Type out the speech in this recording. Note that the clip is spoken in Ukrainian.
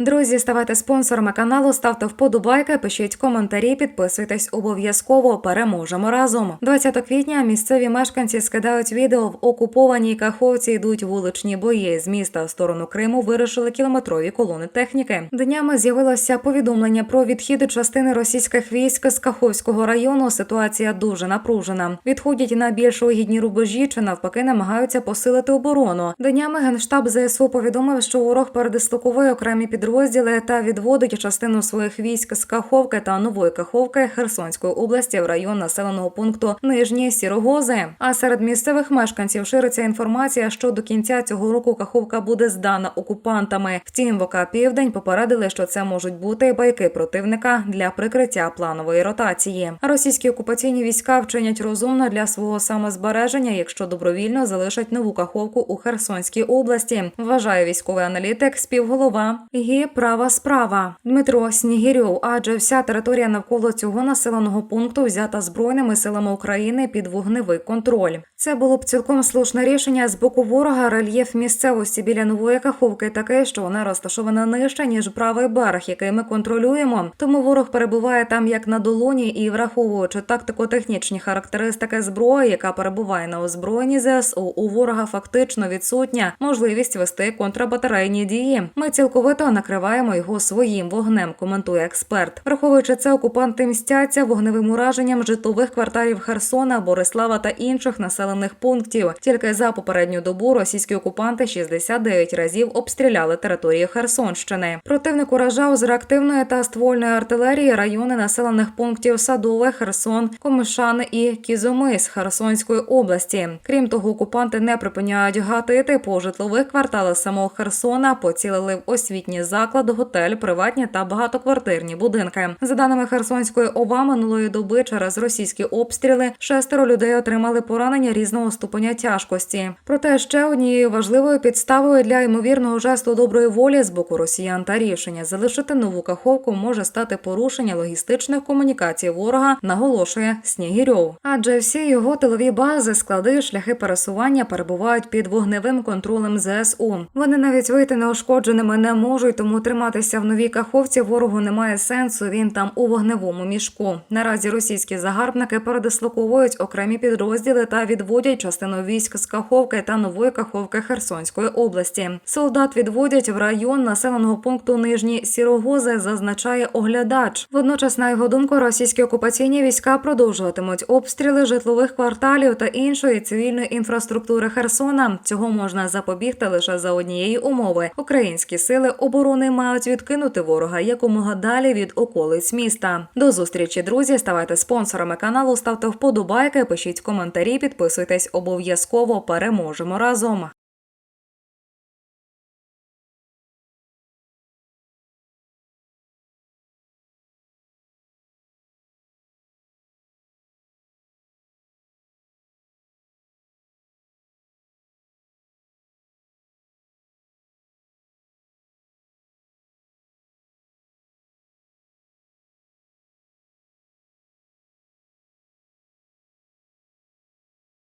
Друзі, ставайте спонсорами каналу, ставте вподобайки, пишіть коментарі, підписуйтесь обов'язково. Переможемо разом. 20 квітня місцеві мешканці скидають відео в окупованій Каховці. Йдуть вуличні бої. З міста в сторону Криму вирушили кілометрові колони техніки. Днями з'явилося повідомлення про відхід частини російських військ з Каховського району. Ситуація дуже напружена. Відходять на більш вигідні рубежі чи навпаки намагаються посилити оборону. Днями генштаб ЗСУ повідомив, що ворог передислоковує окремі підрозділи та відводить частину своїх військ з Каховки та Нової Каховки Херсонської області в район населеного пункту Нижні Сірогози. А серед місцевих мешканців шириться інформація, що до кінця цього року Каховка буде здана окупантами. Втім, в ОК Південь попередили, що це можуть бути байки противника для прикриття планової ротації. Російські окупаційні війська вчинять розумно для свого самозбереження, якщо добровільно залишать нову Каховку у Херсонській області. Вважає військовий аналітик, співголова гі права справа Дмитро Снігірьов. Адже вся територія навколо цього населеного пункту взята збройними силами України під вогневий контроль. Це було б цілком слушне рішення з боку ворога. Рельєф місцевості біля нової Каховки такий, що вона розташована нижче ніж правий берег, який ми контролюємо. Тому ворог перебуває там як на долоні, і враховуючи тактико-технічні характеристики зброї, яка перебуває на озброєнні ЗСУ, у ворога фактично відсутня можливість вести контрбатарейні дії. Ми цілковито накриваємо його своїм вогнем. Коментує експерт. Враховуючи це, окупанти мстяться вогневим ураженням житлових кварталів Херсона, Борислава та інших населених пунктів. Тільки за попередню добу російські окупанти 69 разів обстріляли територію Херсонщини. Противник уражав з реактивної та ствольної артилерії райони населених пунктів Садове, Херсон, Комишан і Кізомис Херсонської області. Крім того, окупанти не припиняють гатити по житлових кварталах самого Херсона, поцілили в освітні заклади, готель, приватні та багатоквартирні будинки. За даними Херсонської ОВА, минулої доби через російські обстріли шестеро людей отримали поранення різного ступеня тяжкості. Проте ще однією важливою підставою для ймовірного жесту доброї волі з боку росіян та рішення залишити нову каховку може стати порушення логістичних комунікацій ворога, наголошує Снігірьов. Адже всі його тилові бази, склади, шляхи пересування перебувають під вогневим контролем ЗСУ. Вони навіть вийти неушкодженими не можуть, тому триматися в новій каховці ворогу немає сенсу. Він там у вогневому мішку. Наразі російські загарбники передислоковують окремі підрозділи та відводять частину військ з Каховки та нової Каховки Херсонської області. Солдат відводять в район населеного пункту Нижні Сірогози, зазначає оглядач. Водночас, на його думку, російські окупаційні війська продовжуватимуть обстріли житлових кварталів та іншої цивільної інфраструктури Херсона. Цього можна запобігти лише за однієї умови: українські сили оборони мають відкинути ворога якомога далі від околиць міста. До зустрічі, друзі. Ставайте спонсорами каналу, ставте вподобайки, пишіть коментарі, підписуйтесь обов'язково. Переможемо разом.